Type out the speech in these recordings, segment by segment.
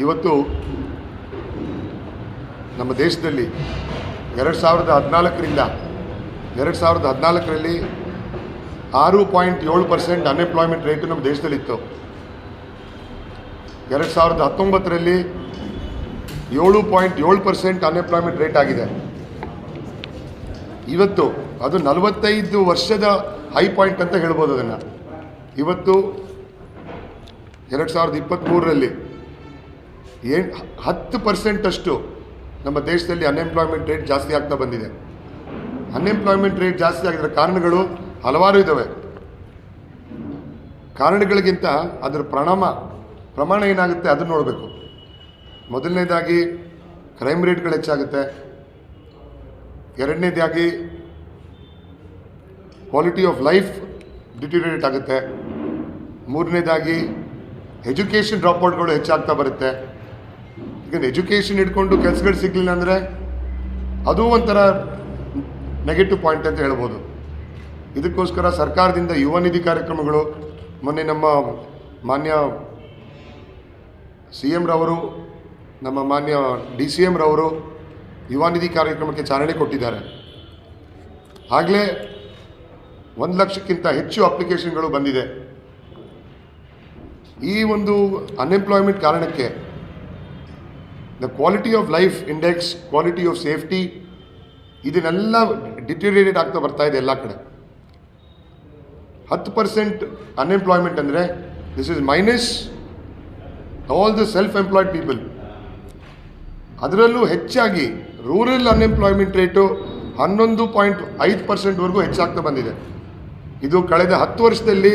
ಇವತ್ತು ನಮ್ಮ ದೇಶದಲ್ಲಿ ಎರಡು ಸಾವಿರದ ಹದಿನಾಲ್ಕರಿಂದ ಎರಡು ಸಾವಿರದ ಹದಿನಾಲ್ಕರಲ್ಲಿ ಆರು ಪಾಯಿಂಟ್ ಏಳು ಪರ್ಸೆಂಟ್ ಅನ್ಎಂಪ್ಲಾಯ್ಮೆಂಟ್ ರೇಟು ನಮ್ಮ ದೇಶದಲ್ಲಿತ್ತು. ಎರಡು ಸಾವಿರದ ಹತ್ತೊಂಬತ್ತರಲ್ಲಿ ಏಳು ಪಾಯಿಂಟ್ ಏಳು ಪರ್ಸೆಂಟ್ ಅನ್ಎಂಪ್ಲಾಯ್ಮೆಂಟ್ ರೇಟ್ ಆಗಿದೆ. ಇವತ್ತು ಅದು ನಲವತ್ತೈದು ವರ್ಷದ ಹೈ ಪಾಯಿಂಟ್ ಅಂತ ಹೇಳ್ಬೋದು ಅದನ್ನು. ಇವತ್ತು ಎರಡು ಸಾವಿರದ ಇಪ್ಪತ್ತ್ಮೂರರಲ್ಲಿ ಏನ್ ಹತ್ತು ಪರ್ಸೆಂಟಷ್ಟು ನಮ್ಮ ದೇಶದಲ್ಲಿ ಅನ್ಎಂಪ್ಲಾಯ್ಮೆಂಟ್ ರೇಟ್ ಜಾಸ್ತಿ ಆಗ್ತಾ ಬಂದಿದೆ. ಅನ್ಎಂಪ್ಲಾಯ್ಮೆಂಟ್ ರೇಟ್ ಜಾಸ್ತಿ ಆಗಿರೋ ಕಾರಣಗಳು ಹಲವಾರು ಇದ್ದಾವೆ ಕಾರಣಗಳಿಗಿಂತ ಅದರ ಪ್ರಣಾಮ, ಪ್ರಮಾಣ ಏನಾಗುತ್ತೆ ಅದನ್ನು ನೋಡಬೇಕು. ಮೊದಲನೇದಾಗಿ ಕ್ರೈಮ್ ರೇಟ್ಗಳು ಹೆಚ್ಚಾಗುತ್ತೆ. ಎರಡನೇದಾಗಿ ಕ್ವಾಲಿಟಿ ಆಫ್ ಲೈಫ್ ಡಿಟಿರೇಟ್ ಆಗುತ್ತೆ ಮೂರನೇದಾಗಿ ಎಜುಕೇಷನ್ ಡ್ರಾಪ್ಔಟ್ಗಳು ಹೆಚ್ಚಾಗ್ತಾ ಬರುತ್ತೆ. ಈಗ ಎಜುಕೇಷನ್ ಇಟ್ಕೊಂಡು ಕೆಲಸಗಳು ಸಿಗಲಿಲ್ಲ ಅಂದರೆ ಅದು ಒಂಥರ ನೆಗೆಟಿವ್ ಪಾಯಿಂಟ್ ಅಂತ ಹೇಳ್ಬೋದು. ಇದಕ್ಕೋಸ್ಕರ ಸರ್ಕಾರದಿಂದ ಯುವ ನಿಧಿ ಕಾರ್ಯಕ್ರಮಗಳು, ಮೊನ್ನೆ ನಮ್ಮ ಮಾನ್ಯ ಸಿ ಎಂ ರವರು, ನಮ್ಮ ಮಾನ್ಯ ಡಿ ಸಿ ಎಂ ರವರು ಯುವ ನಿಧಿ ಕಾರ್ಯಕ್ರಮಕ್ಕೆ ಚಾಲನೆ ಕೊಟ್ಟಿದ್ದಾರೆ. ಆಗಲೇ ಒಂದು ಲಕ್ಷಕ್ಕಿಂತ ಹೆಚ್ಚು ಅಪ್ಲಿಕೇಶನ್ಗಳು ಬಂದಿದೆ. ಈ ಒಂದು ಅನ್ಎಂಪ್ಲಾಯ್ಮೆಂಟ್ ಕಾರಣಕ್ಕೆ the quality of life index quality of safety ಇದನ್ನೆಲ್ಲ ಡಿಟೇರಿಯೇಟ್ ಆಗ್ತಾ ಬರ್ತಾ ಇದೆ ಎಲ್ಲ ಕಡೆ. ಹತ್ತು ಪರ್ಸೆಂಟ್ ಅನ್ಎಂಪ್ಲಾಯ್ಮೆಂಟ್ ಅಂದರೆ this is minus all the self employed people ಅದರಲ್ಲೂ ಹೆಚ್ಚಾಗಿ ರೂರಲ್ ಅನ್ಎಂಪ್ಲಾಯ್ಮೆಂಟ್ ರೇಟು ಹನ್ನೊಂದು ಪಾಯಿಂಟ್ ಐದು ಪರ್ಸೆಂಟ್ವರೆಗೂ ಹೆಚ್ಚಾಗ್ತಾ ಬಂದಿದೆ. ಇದು ಕಳೆದ ಹತ್ತು ವರ್ಷದಲ್ಲಿ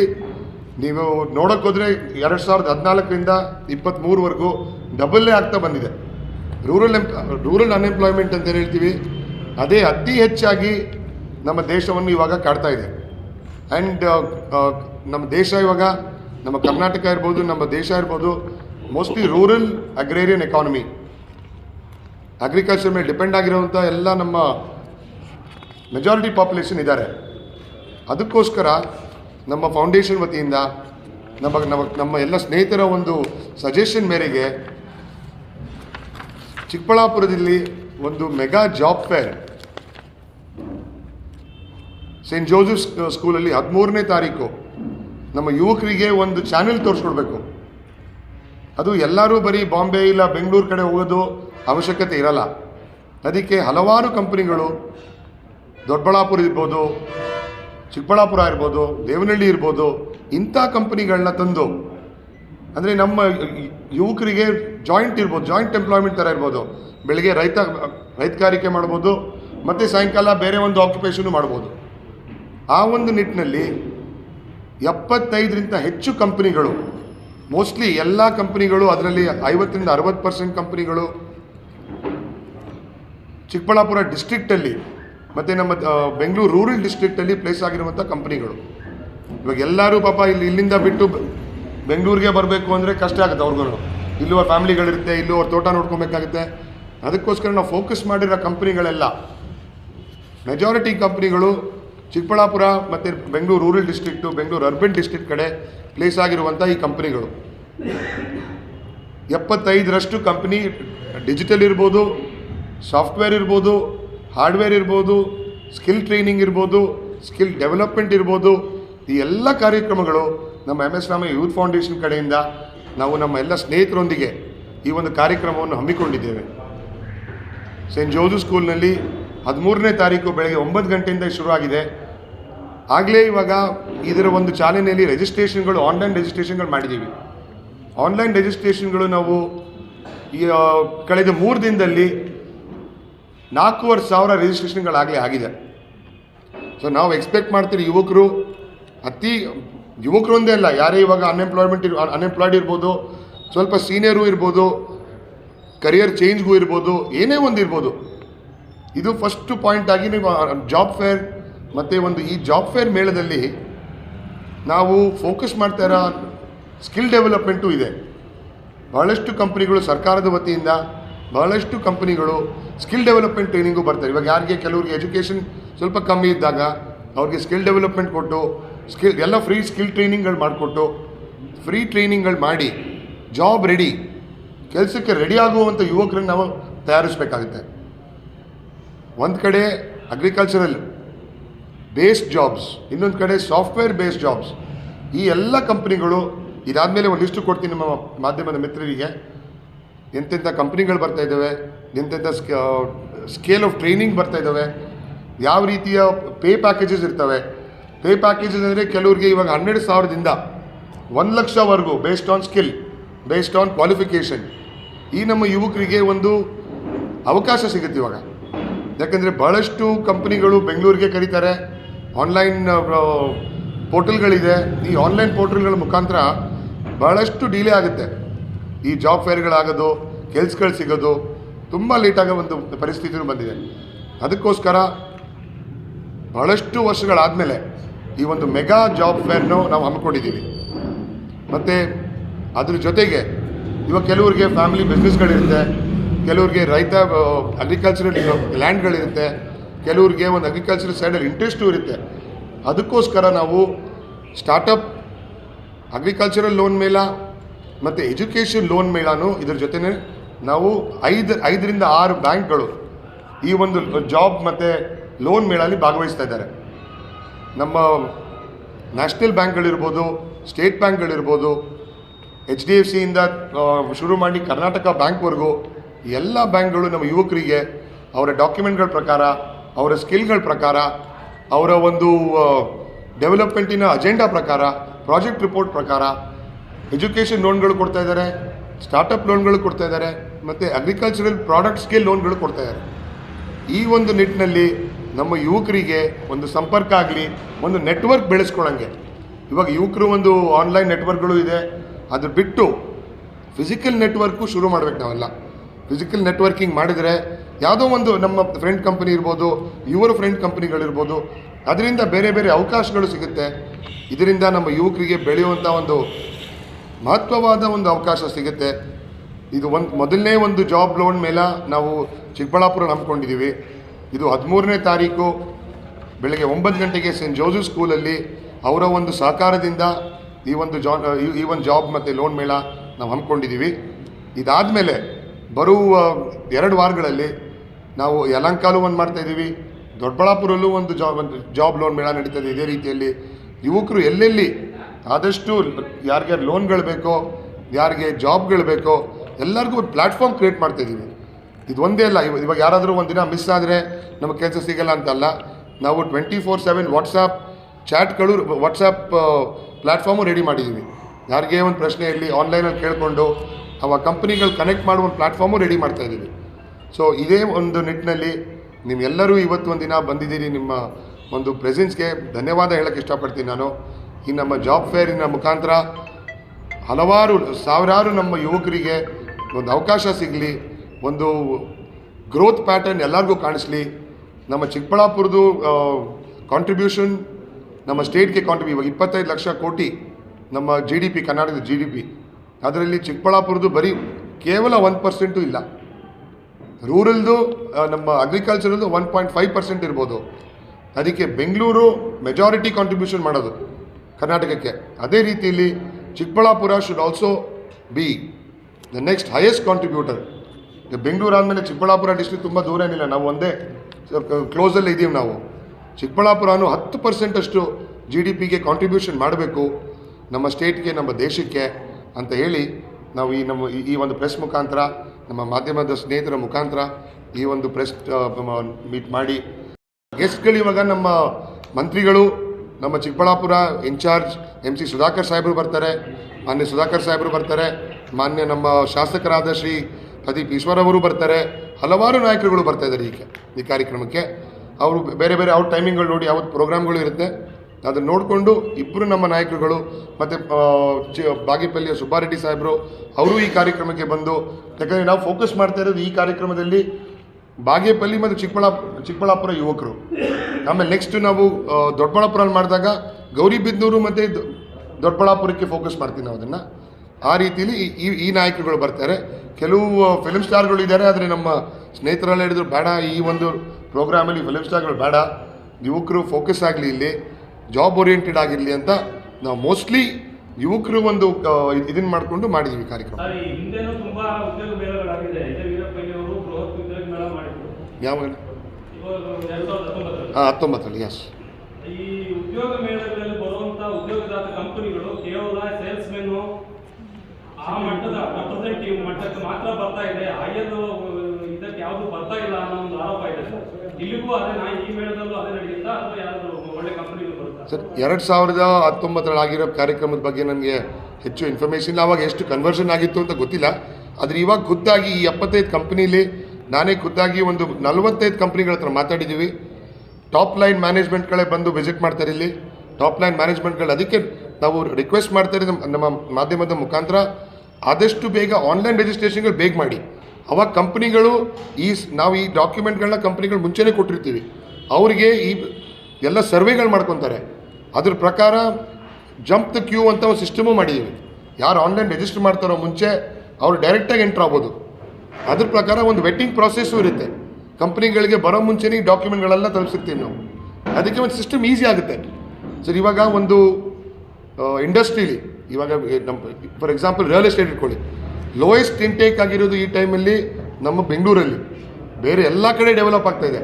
ನೀವು ನೋಡೋಕ್ಕೋದ್ರೆ ಎರಡು ಸಾವಿರದ ಹದಿನಾಲ್ಕರಿಂದ ಇಪ್ಪತ್ತ್ಮೂರವರೆಗೂ ಡಬಲ್ಲೇ ಆಗ್ತಾ ಬಂದಿದೆ. ರೂರಲ್ ಎಂಪ್ ರೂರಲ್ ಅನ್ಎಂಪ್ಲಾಯ್ಮೆಂಟ್ ಅಂತ ಹೇಳ್ತೀವಿ? ಅದೇ ಅತಿ ಹೆಚ್ಚಾಗಿ ನಮ್ಮ ದೇಶವನ್ನು ಇವಾಗ ಕಾಡ್ತಾ ಇದೆ. ಆ್ಯಂಡ್ ನಮ್ಮ ದೇಶ ಇವಾಗ, ನಮ್ಮ ಕರ್ನಾಟಕ ಇರ್ಬೋದು, ನಮ್ಮ ದೇಶ ಇರ್ಬೋದು mostly rural agrarian economy agriculture ಮೇಲೆ ಡಿಪೆಂಡ್ ಆಗಿರುವಂಥ ಎಲ್ಲ ನಮ್ಮ ಮೆಜಾರಿಟಿ ಪಾಪ್ಯುಲೇಷನ್ ಇದ್ದಾರೆ. ಅದಕ್ಕೋಸ್ಕರ ನಮ್ಮ ಫೌಂಡೇಶನ್ ವತಿಯಿಂದ ನಮಗೆ ನಮ್ಮ ಎಲ್ಲ ಸ್ನೇಹಿತರ ಒಂದು ಸಜೆಷನ್ ಮೇರೆಗೆ ಚಿಕ್ಕಬಳ್ಳಾಪುರದಲ್ಲಿ ಒಂದು mega job fair. Saint Joseph ಸ್ಕೂಲಲ್ಲಿ ಹದಿಮೂರನೇ ತಾರೀಕು. ನಮ್ಮ ಯುವಕರಿಗೆ ಒಂದು ಚಾನೆಲ್ ತೋರಿಸ್ಕೊಡ್ಬೇಕು. ಅದು ಎಲ್ಲರೂ ಬರೀ ಬಾಂಬೆ ಇಲ್ಲ ಬೆಂಗಳೂರು ಕಡೆ ಹೋಗೋದು ಅವಶ್ಯಕತೆ ಇರಲ್ಲ. ಅದಕ್ಕೆ ಹಲವಾರು ಕಂಪನಿಗಳು ದೊಡ್ಡಬಳ್ಳಾಪುರ ಇರ್ಬೋದು, ಚಿಕ್ಕಬಳ್ಳಾಪುರ ಇರ್ಬೋದು, ದೇವನಹಳ್ಳಿ ಇರ್ಬೋದು, ಇಂಥ ಕಂಪನಿಗಳನ್ನ ತಂದು ಅಂದರೆ ನಮ್ಮ ಯುವಕರಿಗೆ ಜಾಯಿಂಟ್ ಇರ್ಬೋದು ಜಾಯಿಂಟ್ ಎಂಪ್ಲಾಯ್ಮೆಂಟ್ ಥರ ಇರ್ಬೋದು. ಬೆಳಗ್ಗೆ ರೈತ ರೈತಗಾರಿಕೆ ಮಾಡ್ಬೋದು, ಮತ್ತು ಸಾಯಂಕಾಲ ಬೇರೆ ಒಂದು ಆಕ್ಯುಪೇಷನು ಮಾಡ್ಬೋದು. ಆ ಒಂದು ನಿಟ್ಟಿನಲ್ಲಿ ಎಪ್ಪತ್ತೈದರಿಂದ ಹೆಚ್ಚು ಕಂಪ್ನಿಗಳು ಮೋಸ್ಟ್ಲಿ ಎಲ್ಲ ಕಂಪ್ನಿಗಳು ಅದರಲ್ಲಿ ಐವತ್ತರಿಂದ ಅರವತ್ತು ಪರ್ಸೆಂಟ್ ಕಂಪ್ನಿಗಳು, ಚಿಕ್ಕಬಳ್ಳಾಪುರ ಡಿಸ್ಟ್ರಿಕ್ಟಲ್ಲಿ ಮತ್ತು ನಮ್ಮ ಬೆಂಗಳೂರು ರೂರಲ್ ಡಿಸ್ಟ್ರಿಕ್ಟಲ್ಲಿ ಪ್ಲೇಸ್ ಆಗಿರುವಂಥ ಕಂಪ್ನಿಗಳು. ಇವಾಗ ಎಲ್ಲರೂ ಪಾಪ ಇಲ್ಲಿ ಇಲ್ಲಿಂದ ಬಿಟ್ಟು ಬೆಂಗಳೂರಿಗೆ ಬರಬೇಕು ಅಂದರೆ ಕಷ್ಟ ಆಗುತ್ತೆ ಅವ್ರಿಗೂ ಇಲ್ಲೂ ಅವ್ರ ಫ್ಯಾಮಿಲಿಗಳಿರುತ್ತೆ ಇಲ್ಲೂ ಅವ್ರ ತೋಟ ನೋಡ್ಕೊಬೇಕಾಗುತ್ತೆ. ಅದಕ್ಕೋಸ್ಕರ ನಾವು ಫೋಕಸ್ ಮಾಡಿರೋ ಕಂಪ್ನಿಗಳೆಲ್ಲ ಮೆಜಾರಿಟಿ ಕಂಪ್ನಿಗಳು ಚಿಕ್ಕಬಳ್ಳಾಪುರ ಮತ್ತು Bengaluru rural district Bengaluru urban district ಕಡೆ ಪ್ಲೇಸ್ ಆಗಿರುವಂಥ ಈ ಕಂಪ್ನಿಗಳು ಎಪ್ಪತ್ತೈದರಷ್ಟು ಕಂಪ್ನಿ ಡಿಜಿಟಲ್ ಇರ್ಬೋದು ಸಾಫ್ಟ್ವೇರ್ ಇರ್ಬೋದು ಹಾರ್ಡ್ವೇರ್ ಇರ್ಬೋದು ಸ್ಕಿಲ್ ಟ್ರೈನಿಂಗ್ ಇರ್ಬೋದು ಸ್ಕಿಲ್ ಡೆವಲಪ್ಮೆಂಟ್ ಇರ್ಬೋದು, ಈ ಎಲ್ಲ ಕಾರ್ಯಕ್ರಮಗಳು ನಮ್ಮ M S Ramaiah youth foundation ಕಡೆಯಿಂದ ನಾವು ನಮ್ಮ ಎಲ್ಲ ಸ್ನೇಹಿತರೊಂದಿಗೆ ಈ ಒಂದು ಕಾರ್ಯಕ್ರಮವನ್ನು ಹಮ್ಮಿಕೊಂಡಿದ್ದೇವೆ. ಸೇಂಟ್ ಜೋಸು ಸ್ಕೂಲ್ನಲ್ಲಿ ಹದಿಮೂರನೇ ತಾರೀಕು ಬೆಳಗ್ಗೆ ಒಂಬತ್ತು ಗಂಟೆಯಿಂದ ಶುರುವಾಗಿದೆ. ಆಗಲೇ ಇವಾಗ ಇದರ ಒಂದು ಚಾಲನೆಯಲ್ಲಿ ರಿಜಿಸ್ಟ್ರೇಷನ್ಗಳು ಆನ್ಲೈನ್ ರಿಜಿಸ್ಟ್ರೇಷನ್ಗಳು ಮಾಡಿದ್ದೀವಿ. ಆನ್ಲೈನ್ ರಿಜಿಸ್ಟ್ರೇಷನ್ಗಳು ನಾವು ಈ ಕಳೆದ ಮೂರು ದಿನದಲ್ಲಿ ನಾಲ್ಕೂವರೆ ಸಾವಿರ ರಿಜಿಸ್ಟ್ರೇಷನ್ಗಳಾಗಲೇ ಆಗಿದೆ. ಸೊ ನಾವು ಎಕ್ಸ್ಪೆಕ್ಟ್ ಮಾಡ್ತೀರಿ ಯುವಕರು ಅತಿ ಯುವಕರು ಒಂದೇ ಅಲ್ಲ, ಯಾರೇ ಇವಾಗ ಅನ್ಎಂಪ್ಲಾಯ್ಮೆಂಟ್ ಇರ್ ಅನ್ಎಂಪ್ಲಾಯ್ಡ್ ಇರ್ಬೋದು, ಸ್ವಲ್ಪ ಸೀನಿಯರು ಇರ್ಬೋದು ಕರಿಯರ್ ಚೇಂಜ್ಗೂ ಇರ್ಬೋದು, ಏನೇ ಒಂದು ಇರ್ಬೋದು. ಇದು ಫಸ್ಟ್ ಪಾಯಿಂಟ್ ಆಗಿ ನೀವು ಜಾಬ್ ಫೇರ್ ಮತ್ತು ಒಂದು ಈ ಜಾಬ್ ಫೇರ್ ಮೇಳದಲ್ಲಿ ನಾವು ಫೋಕಸ್ ಮಾಡ್ತಾ ಇರೋ ಸ್ಕಿಲ್ ಡೆವಲಪ್ಮೆಂಟು ಇದೆ. ಬಹಳಷ್ಟು ಕಂಪ್ನಿಗಳು ಸರ್ಕಾರದ ವತಿಯಿಂದ ಬಹಳಷ್ಟು ಕಂಪ್ನಿಗಳು ಸ್ಕಿಲ್ ಡೆವಲಪ್ಮೆಂಟ್ ಟ್ರೈನಿಂಗು ಬರ್ತಾರೆ. ಇವಾಗ ಯಾರಿಗೆ, ಕೆಲವ್ರಿಗೆ ಎಜುಕೇಷನ್ ಸ್ವಲ್ಪ ಕಮ್ಮಿ ಇದ್ದಾಗ ಅವ್ರಿಗೆ ಸ್ಕಿಲ್ ಡೆವಲಪ್ಮೆಂಟ್ ಕೊಟ್ಟು ಸ್ಕಿಲ್ ಎಲ್ಲ ಫ್ರೀ ಸ್ಕಿಲ್ ಟ್ರೈನಿಂಗ್ಗಳು ಮಾಡಿಕೊಟ್ಟು ಫ್ರೀ ಟ್ರೈನಿಂಗ್ಗಳು ಮಾಡಿ ಜಾಬ್ ರೆಡಿ ಕೆಲಸಕ್ಕೆ ರೆಡಿ ಆಗುವಂಥ ಯುವಕರನ್ನ ನಾವು ತಯಾರಿಸಬೇಕಾಗುತ್ತೆ. ಒಂದು ಕಡೆ ಅಗ್ರಿಕಲ್ಚರಲ್ ಬೇಸ್ಡ್ ಜಾಬ್ಸ್ ಇನ್ನೊಂದು ಕಡೆ ಸಾಫ್ಟ್ವೇರ್ ಬೇಸ್ಡ್ ಜಾಬ್ಸ್ ಈ ಎಲ್ಲ ಕಂಪ್ನಿಗಳು ಇದಾದಮೇಲೆ ಒಂದು ಲಿಸ್ಟು ಕೊಡ್ತೀನಿ ನಮ್ಮ ಮಾಧ್ಯಮದ ಮಿತ್ರರಿಗೆ. ಎಂತೆಂಥ ಕಂಪ್ನಿಗಳು ಬರ್ತಾ ಇದ್ದಾವೆ ಎಂತೆಂಥ ಸ್ಕೇಲ್ ಆಫ್ ಟ್ರೈನಿಂಗ್ ಬರ್ತಾ ಇದ್ದಾವೆ ಯಾವ ರೀತಿಯ ಪೇ ಪ್ಯಾಕೇಜಸ್ ಇರ್ತವೆ ಪೇ ಪ್ಯಾಕೇಜಸ್ ಅಂದರೆ ಕೆಲವ್ರಿಗೆ ಇವಾಗ ಹನ್ನೆರಡು ಸಾವಿರದಿಂದ ಒಂದು ಲಕ್ಷವರೆಗೂ based on skill based on qualification ಈ ನಮ್ಮ ಯುವಕರಿಗೆ ಒಂದು ಅವಕಾಶ ಸಿಗುತ್ತೆ ಇವಾಗ. ಯಾಕಂದರೆ ಭಾಳಷ್ಟು ಕಂಪ್ನಿಗಳು ಬೆಂಗಳೂರಿಗೆ ಕರೀತಾರೆ. ಆನ್ಲೈನ್ ಪೋರ್ಟಲ್ಗಳಿದೆ ಈ ಆನ್ಲೈನ್ ಪೋರ್ಟಲ್ಗಳ ಮುಖಾಂತರ ಭಾಳಷ್ಟು ಡಿಲೇ ಆಗುತ್ತೆ. ಈ ಜಾಬ್ ಫೇರ್ಗಳಾಗೋದು ಕೆಲ್ಸಗಳು ಸಿಗೋದು ತುಂಬ ಲೇಟಾಗೋ ಒಂದು ಪರಿಸ್ಥಿತಿನೂ ಬಂದಿದೆ. ಅದಕ್ಕೋಸ್ಕರ ಬಹಳಷ್ಟು ವರ್ಷಗಳಾದಮೇಲೆ ಈ ಒಂದು ಮೆಗಾ ಜಾಬ್ ಫೇರ್ನು ನಾವು ಹಮ್ಮಿಕೊಂಡಿದ್ದೀವಿ. ಮತ್ತು ಅದ್ರ ಜೊತೆಗೆ ಇವಾಗ ಕೆಲವ್ರಿಗೆ ಫ್ಯಾಮಿಲಿ ಬಿಸ್ನೆಸ್ಗಳಿರುತ್ತೆ, ಕೆಲವ್ರಿಗೆ ರೈತ ಅಗ್ರಿಕಲ್ಚರಲ್ ಲ್ಯಾಂಡ್ಗಳಿರುತ್ತೆ ಕೆಲವ್ರಿಗೆ ಒಂದು ಅಗ್ರಿಕಲ್ಚರಲ್ ಸೈಡಲ್ಲಿ ಇಂಟ್ರೆಸ್ಟು ಇರುತ್ತೆ. ಅದಕ್ಕೋಸ್ಕರ ನಾವು ಸ್ಟಾರ್ಟಪ್ ಅಗ್ರಿಕಲ್ಚರಲ್ ಲೋನ್ ಮೇಳ ಮತ್ತು ಎಜುಕೇಷನ್ ಲೋನ್ ಮೇಳನೂ ಇದ್ರ ಜೊತೆನೇ ನಾವು ಐದು, ಐದರಿಂದ ಆರು ಬ್ಯಾಂಕ್ಗಳು ಈ ಒಂದು ಜಾಬ್ ಮತ್ತು ಲೋನ್ ಮೇಳಲ್ಲಿ ಭಾಗವಹಿಸ್ತಾ ಇದ್ದಾರೆ. ನಮ್ಮ ನ್ಯಾಷನಲ್ ಬ್ಯಾಂಕ್ಗಳಿರ್ಬೋದು, ಸ್ಟೇಟ್ ಬ್ಯಾಂಕ್ಗಳಿರ್ಬೋದು, ಎಚ್ ಡಿ ಎಫ್ ಸಿಯಿಂದ ಶುರು ಮಾಡಿ ಕರ್ನಾಟಕ ಬ್ಯಾಂಕ್ವರೆಗೂ ಎಲ್ಲ ಬ್ಯಾಂಕ್ಗಳು ನಮ್ಮ ಯುವಕರಿಗೆ ಅವರ ಡಾಕ್ಯುಮೆಂಟ್ಗಳ ಪ್ರಕಾರ, ಅವರ ಸ್ಕಿಲ್ಗಳ ಪ್ರಕಾರ, ಅವರ ಒಂದು ಡೆವಲಪ್ಮೆಂಟಿನ ಅಜೆಂಡಾ ಪ್ರಕಾರ, ಪ್ರಾಜೆಕ್ಟ್ ರಿಪೋರ್ಟ್ ಪ್ರಕಾರ ಎಜುಕೇಷನ್ ಲೋನ್ಗಳು ಕೊಡ್ತಾ ಇದ್ದಾರೆ ಸ್ಟಾರ್ಟಪ್ ಲೋನ್ಗಳು ಕೊಡ್ತಾ ಇದ್ದಾರೆ, ಮತ್ತು ಅಗ್ರಿಕಲ್ಚರಲ್ ಪ್ರಾಡಕ್ಟ್ಸ್ಗೆ ಲೋನ್ಗಳು ಕೊಡ್ತಾ ಇದ್ದಾರೆ. ಈ ಒಂದು ನಿಟ್ಟಿನಲ್ಲಿ ನಮ್ಮ ಯುವಕರಿಗೆ ಒಂದು ಸಂಪರ್ಕ ಆಗಲಿ, ಒಂದು ನೆಟ್ವರ್ಕ್ ಬೆಳೆಸ್ಕೊಳ್ಳಂಗೆ ಇವಾಗ ಯುವಕರು ಒಂದು ಆನ್ಲೈನ್ ನೆಟ್ವರ್ಕ್ಗಳು ಇದೆ. ಅದು ಬಿಟ್ಟು ಫಿಸಿಕಲ್ ನೆಟ್ವರ್ಕು ಶುರು ಮಾಡ್ಬೇಕು ನಾವೆಲ್ಲ. ಫಿಸಿಕಲ್ ನೆಟ್ವರ್ಕಿಂಗ್ ಮಾಡಿದರೆ ಯಾವುದೋ ಒಂದು ನಮ್ಮ ಫ್ರೆಂಡ್ ಕಂಪನಿ ಇರ್ಬೋದು, ಇವರ ಫ್ರೆಂಡ್ ಕಂಪನಿಗಳಿರ್ಬೋದು ಅದರಿಂದ ಬೇರೆ ಬೇರೆ ಅವಕಾಶಗಳು ಸಿಗುತ್ತೆ. ಇದರಿಂದ ನಮ್ಮ ಯುವಕರಿಗೆ ಬೆಳೆಯುವಂಥ ಒಂದು ಮಹತ್ವವಾದ ಒಂದು ಅವಕಾಶ ಸಿಗುತ್ತೆ. ಇದು ಒಂದು, ಮೊದಲನೇ ಒಂದು ಜಾಬ್ ಲೋನ್ ಮೇಲೆ ನಾವು ಚಿಕ್ಕಬಳ್ಳಾಪುರ ನಂಬ್ಕೊಂಡಿದ್ದೀವಿ ಇದು ಹದಿಮೂರನೇ ತಾರೀಕು ಬೆಳಗ್ಗೆ ಒಂಬತ್ತು ಗಂಟೆಗೆ ಸೆಂಟ್ ಜೋಸೆಫ್ ಸ್ಕೂಲಲ್ಲಿ ಅವರ ಒಂದು ಸಹಕಾರದಿಂದ ಈ ಒಂದು ಜಾ ಈ- ಒಂದು ಜಾಬ್ ಮತ್ತು ಲೋನ್ ಮೇಳ ನಾವು ಹಮ್ಮಿಕೊಂಡಿದ್ದೀವಿ ಇದಾದಮೇಲೆ ಬರುವ ಎರಡು ವಾರಗಳಲ್ಲಿ ನಾವು ಯಲಂಕಾಲು ಒಂದು ಮಾಡ್ತಾ ಇದ್ದೀವಿ ದೊಡ್ಡಬಳ್ಳಾಪುರಲ್ಲೂ ಒಂದು ಜಾಬ್ ಒಂದು ಜಾಬ್ ಲೋನ್ ಮೇಳ ನಡೀತದೆ ಇದೇ. ರೀತಿಯಲ್ಲಿ ಯುವಕರು ಎಲ್ಲೆಲ್ಲಿ ಆದಷ್ಟು ಯಾರಿಗೆ ಲೋನ್ಗಳು ಬೇಕೋ, ಯಾರಿಗೆ ಜಾಬ್ಗಳು ಬೇಕೋ ಎಲ್ಲರಿಗೂ ಒಂದು ಪ್ಲ್ಯಾಟ್ಫಾರ್ಮ್ ಕ್ರಿಯೇಟ್ ಮಾಡ್ತಾ ಇದ್ದೀವಿ ಇದು ಒಂದೇ ಅಲ್ಲ, ಇವ- ಇವಾಗ ಯಾರಾದರೂ ಒಂದಿನ ಮಿಸ್ ಆದರೆ ನಮಗೆ ಕೆಲಸ ಸಿಗಲ್ಲ ಅಂತಲ್ಲ, ನಾವು ಟ್ವೆಂಟಿ ಫೋರ್ ಸೆವೆನ್ ವಾಟ್ಸಾಪ್ ಚಾಟ್ಗಳು ವಾಟ್ಸಾಪ್ ಪ್ಲ್ಯಾಟ್ಫಾರ್ಮು ರೆಡಿ ಮಾಡಿದ್ದೀವಿ ಯಾರಿಗೇ ಒಂದು ಪ್ರಶ್ನೆ ಇರಲಿ ಆನ್ಲೈನಲ್ಲಿ ಕೇಳಿಕೊಂಡು ಅವ ಕಂಪ್ನಿಗಳು ಕನೆಕ್ಟ್ ಮಾಡುವ ಒಂದು ಪ್ಲ್ಯಾಟ್ಫಾರ್ಮು ರೆಡಿ ಮಾಡ್ತಾ ಇದ್ದೀವಿ. ಸೊ ಇದೇ ಒಂದು ನಿಟ್ಟಿನಲ್ಲಿ ನಿಮ್ಮೆಲ್ಲರೂ ಇವತ್ತು ಒಂದು ದಿನ ಬಂದಿದ್ದೀರಿ, ನಿಮ್ಮ ಒಂದು ಪ್ರೆಸೆನ್ಸ್ಗೆ ಧನ್ಯವಾದ ಹೇಳೋಕ್ಕೆ ಇಷ್ಟಪಡ್ತೀನಿ ನಾನು. ಈ ನಮ್ಮ ಜಾಬ್ ಫೇರಿನ ಮುಖಾಂತರ ಹಲವಾರು, ಸಾವಿರಾರು ನಮ್ಮ ಯುವಕರಿಗೆ ಒಂದು ಅವಕಾಶ ಸಿಗಲಿ. ಒಂದು ಗ್ರೋತ್ ಪ್ಯಾಟರ್ನ್ ಎಲ್ಲರಿಗೂ ಕಾಣಿಸ್ಲಿ. ನಮ್ಮ ಚಿಕ್ಕಬಳ್ಳಾಪುರದು ಕಾಂಟ್ರಿಬ್ಯೂಷನ್ ನಮ್ಮ ಸ್ಟೇಟ್ಗೆ ಕಾಂಟ್ರಿಬ್ಯೂ ಇವಾಗ ಇಪ್ಪತ್ತೈದು ಲಕ್ಷ ಕೋಟಿ ನಮ್ಮ ಜಿ ಡಿ ಪಿ ಕರ್ನಾಟಕದ ಜಿ ಡಿ ಪಿ ಅದರಲ್ಲಿ ಚಿಕ್ಕಬಳ್ಳಾಪುರದ್ದು ಬರೀ ಕೇವಲ ಒನ್ ಪರ್ಸೆಂಟು ಇಲ್ಲ. ರೂರಲ್ದು ನಮ್ಮ ಅಗ್ರಿಕಲ್ಚರಲ್ದು ಒನ್ ಪಾಯಿಂಟ್ ಫೈವ್ ಪರ್ಸೆಂಟ್ ಇರ್ಬೋದು. ಅದಕ್ಕೆ ಬೆಂಗಳೂರು ಮೆಜಾರಿಟಿ ಕಾಂಟ್ರಿಬ್ಯೂಷನ್ ಮಾಡೋದು ಕರ್ನಾಟಕಕ್ಕೆ. ಅದೇ ರೀತಿಯಲ್ಲಿ Chikkaballapur should also be the next highest contributor Bengaluru ಆದಮೇಲೆ ಚಿಕ್ಕಬಳ್ಳಾಪುರ ಡಿಸ್ಟ್ರಿಕ್ಟ್ ತುಂಬ ದೂರ ಏನಿಲ್ಲ. ನಾವು ಒಂದೇ ಕ್ಲೋಸಲ್ಲಿ ಇದ್ದೀವಿ ನಾವು. ಚಿಕ್ಕಬಳ್ಳಾಪುರನು ಹತ್ತು ಪರ್ಸೆಂಟಷ್ಟು ಜಿ ಡಿ ಪಿಗೆ ಕಾಂಟ್ರಿಬ್ಯೂಷನ್ ಮಾಡಬೇಕು. ನಮ್ಮ ಸ್ಟೇಟ್ಗೆ ನಮ್ಮ ದೇಶಕ್ಕೆ ಅಂತ ಹೇಳಿ ನಾವು ಈ ನಮ್ಮ ಈ ಒಂದು ಪ್ರೆಸ್ ಮುಖಾಂತರ, ನಮ್ಮ ಮಾಧ್ಯಮದ ಸ್ನೇಹಿತರ ಮುಖಾಂತರ ಈ ಒಂದು ಪ್ರೆಸ್ ಮೀಟ್ ಮಾಡಿ. ಗೆಸ್ಟ್ಗಳು ಇವಾಗ ನಮ್ಮ ಮಂತ್ರಿಗಳು, ನಮ್ಮ Chikkaballapur incharge M C Sudhakar ಸಾಹೇಬರು ಬರ್ತಾರೆ, ಮಾನ್ಯ ಸುಧಾಕರ್ ಸಾಹೇಬರು ಬರ್ತಾರೆ, ಮಾನ್ಯ ನಮ್ಮ ಶಾಸಕರಾದ ಶ್ರೀ ಪ್ರದೀಪ್ ಈಶ್ವರ್ ಅವರು ಬರ್ತಾರೆ, ಹಲವಾರು ನಾಯಕರುಗಳು ಬರ್ತಾ ಇದ್ದಾರೆ ಈಗ ಈ ಕಾರ್ಯಕ್ರಮಕ್ಕೆ. ಅವರು ಬೇರೆ ಬೇರೆ ಅವ್ರ ಟೈಮಿಂಗ್ಗಳು ನೋಡಿ ಯಾವತ್ತು ಪ್ರೋಗ್ರಾಮ್ಗಳು ಇರುತ್ತೆ. ಅದನ್ನು ನೋಡಿಕೊಂಡು ಇಬ್ಬರು ನಮ್ಮ ನಾಯಕರುಗಳು ಮತ್ತು ಚಿ ಬಾಗೇಪಲ್ಲಿಯ ಸುಬ್ಬಾರೆಡ್ಡಿ ಸಾಹೇಬರು ಅವರು ಈ ಕಾರ್ಯಕ್ರಮಕ್ಕೆ ಬಂದು, ಯಾಕಂದರೆ ನಾವು ಫೋಕಸ್ ಮಾಡ್ತಾ ಇರೋದು ಈ ಕಾರ್ಯಕ್ರಮದಲ್ಲಿ ಬಾಗೇಪಲ್ಲಿ ಮತ್ತು ಚಿಕ್ಕಬಳ್ಳಾಪುರ ಚಿಕ್ಕಬಳ್ಳಾಪುರ ಯುವಕರು. ಆಮೇಲೆ ನೆಕ್ಸ್ಟ್ ನಾವು ದೊಡ್ಡಬಳ್ಳಾಪುರಲ್ಲಿ ಮಾಡಿದಾಗ ಗೌರಿಬಿದ್ನೂರು ಮತ್ತು ದೊಡ್ಡಬಳ್ಳಾಪುರಕ್ಕೆ ಫೋಕಸ್ ಮಾಡ್ತೀವಿ ನಾವು ಅದನ್ನು. ಆ ರೀತಿಯಲ್ಲಿ ಈ ಈ ನಾಯಕರುಗಳು ಬರ್ತಾರೆ. ಕೆಲವು ಫಿಲ್ಮ್ ಸ್ಟಾರ್ಗಳು ಇದ್ದಾರೆ ಆದರೆ ನಮ್ಮ ಸ್ನೇಹಿತರೆಲ್ಲ ಹೇಳಿದ್ರು ಬೇಡ ಈ ಒಂದು ಪ್ರೋಗ್ರಾಮಲ್ಲಿ ಫಿಲ್ಮ್ ಸ್ಟಾರ್ಗಳು ಬೇಡ. ಯುವಕರು ಫೋಕಸ್ ಆಗಲಿ ಇಲ್ಲಿ ಜಾಬ್ ಓರಿಯೆಂಟೆಡ್ ಆಗಿರಲಿ ಅಂತ ನಾವು ಮೋಸ್ಟ್ಲಿ ಯುವಕರು ಒಂದು ಇದನ್ನ ಮಾಡಿಕೊಂಡು ಮಾಡಿದ್ವಿ ಕಾರ್ಯಕ್ರಮ. ಸರ್ ಈ ಉದ್ಯೋಗ ತುಂಬಾ ಉದ್ಯೋಗ ಮೇಳಗಳಾಗಿದೆ ಇದೇ ವೀರಪ್ಪಯ್ಯ ಅವರು ಬೃಹತ್ ಉದ್ಯೋಗ ಮೇಳ ಮಾಡಿದ್ರು ಯಾವ ಇವಾಗ ಎರಡ್ ಸಾವಿರದ ಹತ್ತೊಂಬತ್ತರಲ್ಲಿ ಹಾಂ ಹತ್ತೊಂಬತ್ತರಲ್ಲಿ ಎಸ್ ಈ ಉದ್ಯೋಗ ಮೇಳಗಳಲ್ಲಿ ಬರುವಂತ ಉದ್ಯೋಗದಾತ ಕಂಪನಿಗಳು ಕೇವಲ ಸೇಲ್ಸ್ ಮೆನ್ ರೆಪ್ರೆಸೆಂಟೇಟಿವ್ ಮಟ್ಟಕ್ಕೆ ಮಾತ್ರ ಬರ್ತಾ ಇದೆ ಹೈಯರ್ ಇದಕ್ಕೆ ಯಾವುದು ಬರ್ತಾ ಇಲ್ಲ ಅನ್ನೋ ಒಂದು ಆರೋಪ ಇದೆ ಸರ್. ಇಲ್ಲಿಗೂ ಅದೇ ನಾ ಈ ಮೇಳದಲ್ಲೂ ಅದೇ ನಡೆಯುತ್ತಾ, ಅಥವಾ ಯಾರು ಒಳ್ಳೆ ಕಂಪನಿಗಳು ಬರುತ್ತಾ? ಸರ್, ಎರಡು ಸಾವಿರದ ಹತ್ತೊಂಬತ್ತರಲ್ಲಿ ಆಗಿರೋ ಕಾರ್ಯಕ್ರಮದ ಬಗ್ಗೆ ನನಗೆ ಹೆಚ್ಚು ಇನ್ಫಾರ್ಮೇಷನ್ ಇಲ್ಲ. ಅವಾಗ ಎಷ್ಟು ಕನ್ವರ್ಷನ್ ಆಗಿತ್ತು ಅಂತ ಗೊತ್ತಿಲ್ಲ. ಆದರೆ ಇವಾಗ ಖುದ್ದಾಗಿ ಈ ಎಪ್ಪತ್ತೈದು ಕಂಪ್ನಿಲಿ ನಾನೇ ಖುದ್ದಾಗಿ ಒಂದು ನಲವತ್ತೈದು ಕಂಪ್ನಿಗಳ ಹತ್ರ ಮಾತಾಡಿದ್ದೀವಿ. ಟಾಪ್ ಲೈನ್ ಮ್ಯಾನೇಜ್ಮೆಂಟ್ಗಳೇ ಬಂದು ವಿಸಿಟ್ ಮಾಡ್ತಾರೆ ಇಲ್ಲಿ ಟಾಪ್ ಲೈನ್ ಮ್ಯಾನೇಜ್ಮೆಂಟ್ಗಳು ಅದಕ್ಕೆ ನಾವು ರಿಕ್ವೆಸ್ಟ್ ಮಾಡ್ತಾರೆ ನಮ್ಮ ಮಾಧ್ಯಮದ ಮುಖಾಂತರ. ಆದಷ್ಟು ಬೇಗ ಆನ್ಲೈನ್ ರಿಜಿಸ್ಟ್ರೇಷನ್ಗಳು ಬೇಗ ಮಾಡಿ. ಅವಾಗ ಕಂಪ್ನಿಗಳು ಈ ನಾವು ಈ ಡಾಕ್ಯುಮೆಂಟ್ಗಳನ್ನ ಕಂಪ್ನಿಗಳು ಮುಂಚೆನೇ ಕೊಟ್ಟಿರ್ತೀವಿ. ಅವರಿಗೆ ಈ ಎಲ್ಲ ಸರ್ವೆಗಳು ಮಾಡ್ಕೊತಾರೆ. ಅದ್ರ ಪ್ರಕಾರ ಜಂಪ್ ದ ಕ್ಯೂ ಅಂತ ಒಂದು ಸಿಸ್ಟಮು ಮಾಡಿದ್ದೀವಿ ಯಾರು ಆನ್ಲೈನ್ ರಿಜಿಸ್ಟರ್ ಮಾಡ್ತಾರೋ ಮುಂಚೆ ಅವರು ಡೈರೆಕ್ಟಾಗಿ ಎಂಟ್ರ್ ಆಗ್ಬೋದು. ಅದ್ರ ಪ್ರಕಾರ ಒಂದು ವೆಟ್ಟಿಂಗ್ ಪ್ರಾಸೆಸ್ಸು ಇರುತ್ತೆ. ಕಂಪ್ನಿಗಳಿಗೆ ಬರೋ ಮುಂಚೆನೇ ಈ ಡಾಕ್ಯುಮೆಂಟ್ಗಳೆಲ್ಲ ತಲುಪಿಸಿರ್ತೀವಿ ನಾವು. ಅದಕ್ಕೆ ಒಂದು ಸಿಸ್ಟಮ್ ಈಸಿ ಆಗುತ್ತೆ. ಸರ್, ಇವಾಗ ಒಂದು ಇಂಡಸ್ಟ್ರೀಲಿ ಇವಾಗ ನಮ್ಮ ಫಾರ್ ಎಕ್ಸಾಂಪಲ್ ರಿಯಲ್ ಎಸ್ಟೇಟ್ ಇಟ್ಕೊಳ್ಳಿ. ಲೋಯೆಸ್ಟ್ ಇಂಟೇಕ್ ಆಗಿರೋದು ಈ ಟೈಮಲ್ಲಿ ನಮ್ಮ ಬೆಂಗಳೂರಲ್ಲಿ. ಬೇರೆ ಎಲ್ಲ ಕಡೆ ಡೆವಲಪ್ ಆಗ್ತಾ ಇದೆ.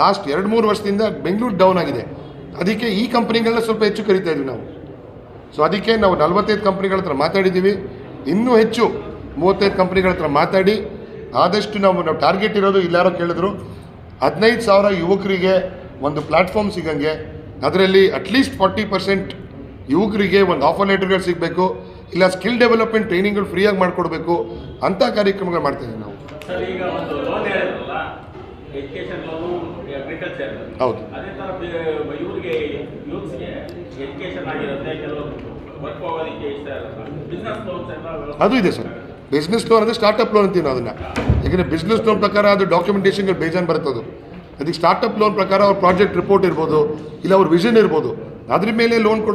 ಲಾಸ್ಟ್ ಎರಡು, ಮೂರು ವರ್ಷದಿಂದ ಬೆಂಗಳೂರು ಡೌನ್ ಆಗಿದೆ. ಅದಕ್ಕೆ ಈ ಕಂಪ್ನಿಗಳನ್ನ ಸ್ವಲ್ಪ ಹೆಚ್ಚು ಕರಿತಾ ಇದ್ವಿ ನಾವು. ಸೊ ಅದಕ್ಕೆ ನಾವು ನಲವತ್ತೈದು ಕಂಪ್ನಿಗಳ ಹತ್ರ ಮಾತಾಡಿದ್ದೀವಿ. ಇನ್ನೂ ಹೆಚ್ಚು ಮೂವತ್ತೈದು ಕಂಪ್ನಿಗಳ ಹತ್ರ ಮಾತಾಡಿ. ಆದಷ್ಟು ನಾವು ನಾವು ಟಾರ್ಗೆಟ್ ಇರೋದು ಇಲ್ಲಾರೋ ಕೇಳಿದ್ರು. ಹದಿನೈದು ಸಾವಿರ ಯುವಕರಿಗೆ ಒಂದು ಪ್ಲಾಟ್ಫಾರ್ಮ್ ಸಿಗಂಗೆ. ಅದರಲ್ಲಿ ಅಟ್ಲೀಸ್ಟ್ ಫಾರ್ಟಿ ಪರ್ಸೆಂಟ್ ಯುವಕರಿಗೆ ಒಂದು ಆಫರ್ ಲೆಟರ್ಗಳು ಸಿಗಬೇಕು ಇಲ್ಲ ಸ್ಕಿಲ್ ಡೆವಲಪ್ಮೆಂಟ್ ಟ್ರೈನಿಂಗ್ಗಳು ಫ್ರೀಯಾಗಿ ಮಾಡಿಕೊಡ್ಬೇಕು ಅಂಥ ಕಾರ್ಯಕ್ರಮಗಳು ಮಾಡ್ತಾಯಿದ್ದೀವಿ ನಾವು. ಹೌದು. ಅದು ಇದೆ ಸರ್. ಬಿಸ್ನೆಸ್ ಲೋನ್ ಅಂದರೆ ಸ್ಟಾರ್ಟಪ್ ಲೋನ್ ಅಂತೀವಿ ನಾವು ಅದನ್ನು ಯಾಕಂದರೆ ಬಿಸ್ನೆಸ್ ಲೋನ್ ಪ್ರಕಾರ ಅದು ಡಾಕ್ಯುಮೆಂಟೇಷನ್ಗಳು ಬೇಜಾನ್ ಬರ್ತದೆ ಅದಕ್ಕೆ ಸ್ಟಾರ್ಟಪ್ ಲೋನ್ ಪ್ರಕಾರ ಅವ್ರ ಪ್ರಾಜೆಕ್ಟ್ ರಿಪೋರ್ಟ್ ಇರ್ಬೋದು ಇಲ್ಲ ಅವ್ರ ವಿಷನ್ ಇರ್ಬೋದು. ಅದ್ರ ಮೇಲೆ ಲೋನ್ ಕೊಡೋ